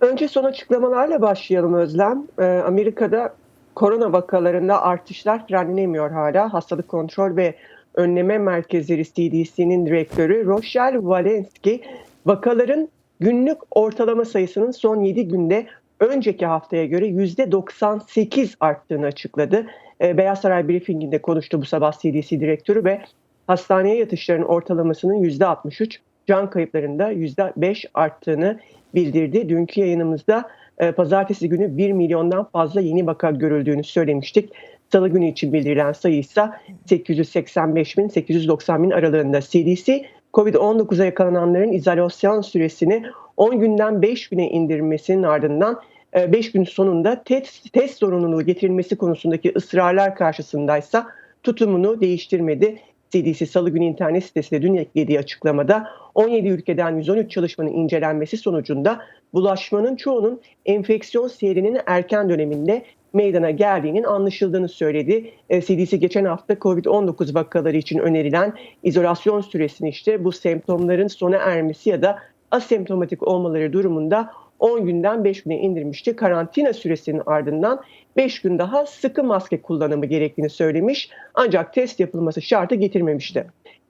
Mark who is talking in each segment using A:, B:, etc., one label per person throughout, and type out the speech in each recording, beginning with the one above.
A: Önce son açıklamalarla başlayalım Özlem. Eee, Amerika'da korona vakalarında artışlar frenlenemiyor hala. Hastalık Kontrol ve Önleme Merkezleri CDC'nin direktörü Rochelle Walensky, vakaların günlük ortalama sayısının son 7 günde önceki haftaya göre %98 arttığını açıkladı. Eee, Beyaz Saray briefinginde konuştu bu sabah CDC direktörü ve hastaneye yatışların ortalamasının %63, can kayıplarında %5 arttığını bildirdi. Dünkü yayınımızda e, pazartesi günü 1 milyondan fazla yeni vaka görüldüğünü söylemiştik. Salı günü için bildirilen sayı ise 885 bin 890 bin aralığında. CDC, COVID-19'a yakalananların izolasyon süresini 10 günden 5 güne indirmesinin ardından 5 gün sonunda test, test zorunluluğu getirilmesi konusundaki ısrarlar karşısındaysa tutumunu değiştirmedi. CDC Salı günü internet sitesinde dün eklediği açıklamada 17 ülkeden 113 çalışmanın incelenmesi sonucunda bulaşmanın çoğunun enfeksiyon seyrinin erken döneminde meydana geldiğinin anlaşıldığını söyledi. CDC geçen hafta COVID-19 vakaları için önerilen izolasyon süresini işte bu semptomların sona ermesi ya da asemptomatik olmaları durumunda 10 günden 5 güne indirmişti. Karantina süresinin ardından 5 gün daha sıkı maske kullanımı gerektiğini söylemiş ancak test yapılması şartı getirmemişti.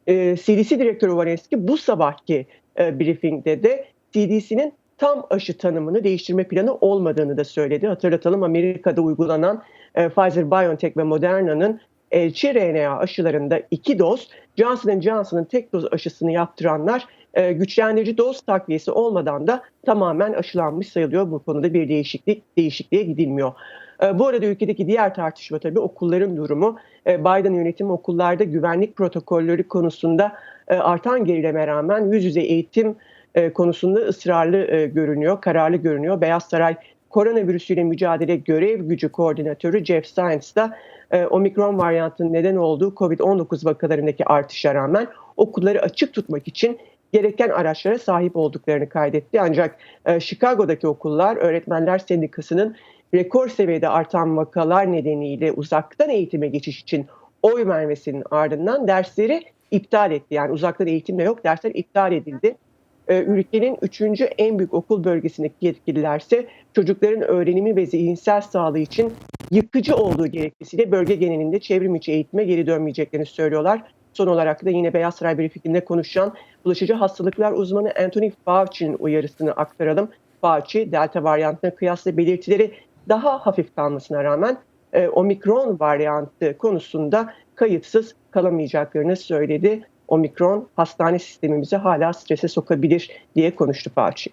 A: Ee, CDC Direktörü Walensky bu sabahki e, briefingde de CDC'nin tam aşı tanımını değiştirme planı olmadığını da söyledi. Hatırlatalım Amerika'da uygulanan e, Pfizer-BioNTech ve Moderna'nın elçi RNA aşılarında iki doz, Johnson Johnson'ın tek doz aşısını yaptıranlar e, güçlendirici doz takviyesi olmadan da tamamen aşılanmış sayılıyor. Bu konuda bir değişiklik değişikliğe gidilmiyor. E, bu arada ülkedeki diğer tartışma tabii okulların durumu. E, Biden yönetimi okullarda güvenlik protokolleri konusunda e, artan gerileme rağmen yüz yüze eğitim e, konusunda ısrarlı e, görünüyor, kararlı görünüyor. Beyaz Saray koronavirüsüyle mücadele görev gücü koordinatörü Jeff Zients da omikron varyantının neden olduğu COVID-19 vakalarındaki artışa rağmen okulları açık tutmak için gereken araçlara sahip olduklarını kaydetti. Ancak e, Chicago'daki okullar Öğretmenler Sendikası'nın rekor seviyede artan vakalar nedeniyle uzaktan eğitime geçiş için oy vermesinin ardından dersleri iptal etti. Yani uzaktan eğitim de yok, dersler iptal edildi. Ee, ülkenin üçüncü en büyük okul bölgesindeki yetkililerse çocukların öğrenimi ve zihinsel sağlığı için yıkıcı olduğu gerekçesiyle bölge genelinde çevrim içi eğitime geri dönmeyeceklerini söylüyorlar. Son olarak da yine Beyaz Saray briefinginde konuşan bulaşıcı hastalıklar uzmanı Anthony Fauci'nin uyarısını aktaralım. Fauci, delta varyantına kıyasla belirtileri daha hafif kalmasına rağmen e, omikron varyantı konusunda kayıtsız kalamayacaklarını söyledi. Omikron hastane sistemimizi hala strese sokabilir diye konuştu Fauci.